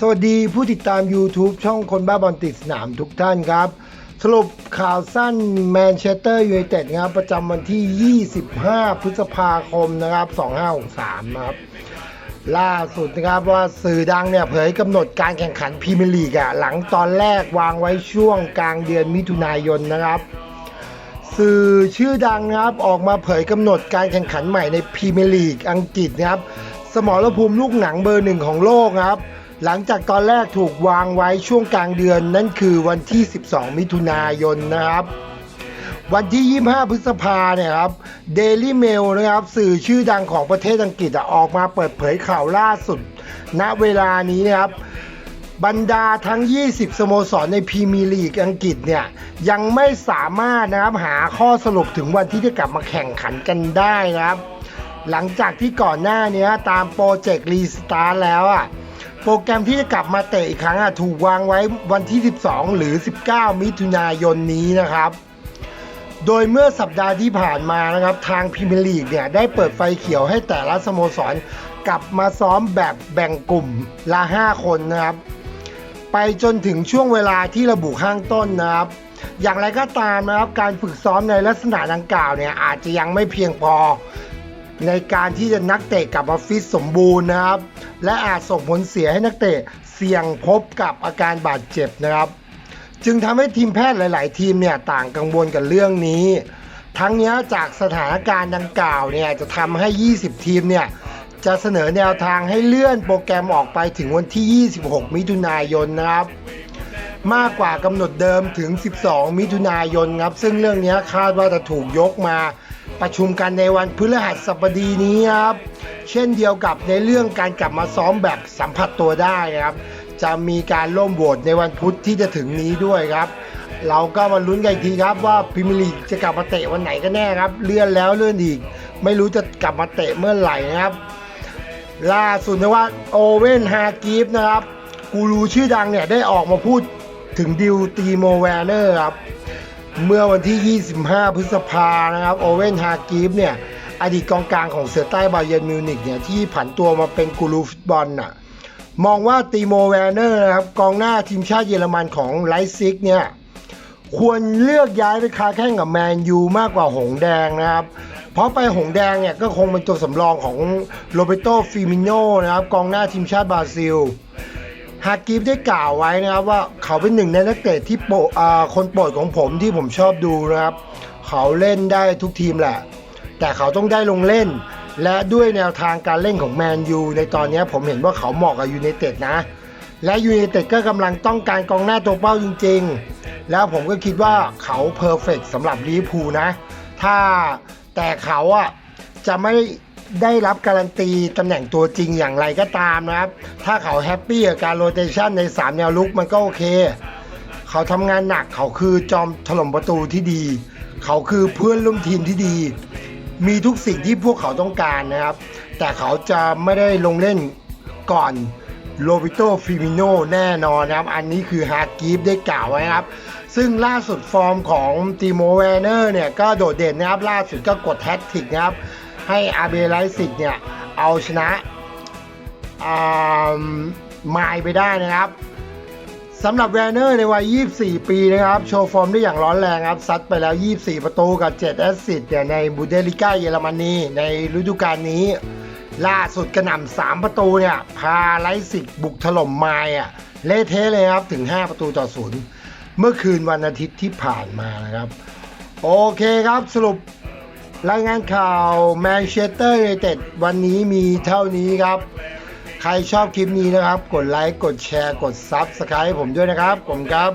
สวัสดีผู้ติดตาม YouTube ช่องคนบ้าบอลติดสนามทุกท่านครับ สรุปข่าวสั้นแมนเชสเตอร์ยูไนเต็ดนะครับประจำวันที่ 25 พฤษภาคมนะครับ 2563นะครับ ล่าสุดนะครับว่าสื่อดังเนี่ยเผยกำหนดการแข่งขันพรีเมียร์ลีกอะหลังตอนแรกวางไว้ช่วงกลางเดือนมิถุนายนนะครับ สื่อชื่อดังนะครับออกมาเผยกำหนดการแข่งขันใหม่ในพรีเมียร์ลีกอังกฤษนะครับ สมรภูมิลูกหนังเบอร์หนึ่งของโลกครับ หลังจากตอนแรกถูกวางไว้ช่วงกลางเดือนนั่นคือวันที่ 12 มิถุนายนนะครับ วันที่ 25 พฤษภาเนี่ยครับ Daily Mail นะครับ สื่อชื่อดังของประเทศอังกฤษอออกมาเปิดเผยข่าวล่าสุด ณเวลานี้นะครับบรรดาทั้ง 20 สโมสรในพรีเมียร์ลีกอังกฤษเนี่ยยังไม่สามารถนะครับหาข้อสรุปถึงวันที่จะกลับมาแข่งขันกันได้นะครับ หลังจากที่ก่อนหน้านี้ตามโปรเจกต์รีสตาร์ทแล้วอะ โปรแกรมที่จะกลับมาเตะอีกครั้งอะถูกวางไว้วันที่ 12 หรือ 19 มิถุนายนนี้นะครับ โดยเมื่อสัปดาห์ที่ผ่านมานะครับทางพรีเมียร์ลีกเนี่ยได้เปิดไฟเขียวให้แต่ละสโมสรกลับมาซ้อมแบบแบ่งกลุ่มละ 5 คนนะครับ ไปจนถึงช่วงเวลาที่ระบุข้างต้นนะครับ อย่างไรก็ตามนะครับการฝึกซ้อมในลักษณะดังกล่าวเนี่ยอาจจะยังไม่เพียงพอ ในการที่จะนักเตะกลับมาฟิตสมบูรณ์นะครับ และอาจส่งผลเสียให้นักเตะเสี่ยงพบกับอาการบาดเจ็บนะครับ จึงทำให้ทีมแพทย์หลาย ๆ ทีมเนี่ยต่างกังวลกับเรื่องนี้ ทั้งนี้จากสถานการณ์ดังกล่าวเนี่ยจะทำให้ 20 ทีมเนี่ยจะเสนอแนวทางให้เลื่อนโปรแกรมออกไปถึงวันที่ 26 มิถุนายนนะครับ มากกว่ากำหนดเดิมถึง 12 มิถุนายนครับ ซึ่งเรื่องนี้คาดว่าจะถูกยกมา ประชุมกันในวันพฤหัสบดีนี้ครับ เช่นเดียวกับในเรื่องการกลับมาซ้อมแบบสัมผัสตัวได้ครับ จะมีการร่วมโหวตในวันพุธที่จะถึงนี้ด้วยครับ เราก็มาลุ้นกันอีกทีครับว่าพรีเมียร์ลีกจะกลับมาเตะวันไหนกันแน่ครับ เลื่อนแล้วเลื่อนอีก ไม่รู้จะกลับมาเตะเมื่อไหร่นะครับ ล่าสุดนะว่าโอเวนฮากีฟนะครับกูรูชื่อดังเนี่ยได้ออกมาพูดถึงดิวตีโมแวร์เนอร์ครับ เมื่อวันที่ 25 พฤษภานะครับโอเวนฮากีฟเนี่ยอดีตกองกลางของเสือใต้บาเยิร์นมิวนิกเนี่ยที่ผันตัวมาเป็นกูรูฟุตบอลน่ะมองว่าตีโมแวร์เนอร์นะครับกองหน้าทีมชาติเยอรมันของไลฟ์ซิกเนี่ยควรเลือกย้ายไปคาแข่งกับแมนยูมากกว่าหงแดงนะครับ เพราะไปหงแดงเนี่ยก็คงเป็นตัวสำรองของโรเบโตฟิมิโนนะครับกองหน้าทีมชาติบราซิล ฮากิฟได้กล่าวไว้นะครับว่าเขาเป็นหนึ่งในนักเตะที่โปรอ่าคนโปรดของผมที่ผมชอบดูนะครับ เขาเล่นได้ทุกทีมแหละ แต่เขาต้องได้ลงเล่น และด้วยแนวทางการเล่นของแมนยูในตอนนี้ผมเห็นว่าเขาเหมาะกับยูไนเต็ดนะ และยูไนเต็ดก็กำลังต้องการกองหน้าตัวเป้าจริง ๆ แล้วผมก็คิดว่าเขาเพอร์เฟกสำหรับลิเวอร์พูลนะ ถ้าแต่เขาอะจะไม่ ได้รับการันตีตำแหน่งตัวจริงอย่างไรก็ตามนะครับ ถ้าเขาแฮปปี้กับการโรเตชันใน 3 แนวลุกมันก็โอเค เขาทำงานหนักเขาคือจอมถล่มประตูที่ดี เขาคือเพื่อนร่วมทีมที่ดี มีทุกสิ่งที่พวกเขาต้องการนะครับ แต่เขาจะไม่ได้ลงเล่นก่อนโรบิโตฟิมิโนแน่นอนนะครับ อันนี้คือฮาร์กีฟได้กล่าวไว้ครับ ซึ่งล่าสุดฟอร์มของติโมแวนเนอร์เนี่ย ก็โดดเด่นนะครับ ล่าสุดก็กดแฮตทริกนะครับ ให้อาเบไลซิกเนี่ยเอาชนะอ่ามายไปได้นะครับสำหรับแวนเนอร์ในวัย 24 ปีนะครับ โชว์ฟอร์มได้อย่างร้อนแรงครับ ซัดไปแล้ว 24 ประตูกับ 7 แอสซิสต์เนี่ยในบูเดลิก้าเยอรมนีในฤดูกาลนี้ ล่าสุดกระหน่ำ3 ประตูเนี่ย พาไลซิกบุกถล่มไมายอะเละเทะเลยครับ ถึง 5 ประตูต่อศูนย์เมื่อคืนวันอาทิตย์ที่ผ่านมานะครับ โอเคครับสรุป รายงานข่าวแมนเชสเตอร์ยูไนเต็ดวันนี้มีเท่านี้ครับ ใครชอบคลิปนี้นะครับ กดไลค์ กดแชร์ กดซับสไครต์ผมด้วยนะครับผมครับ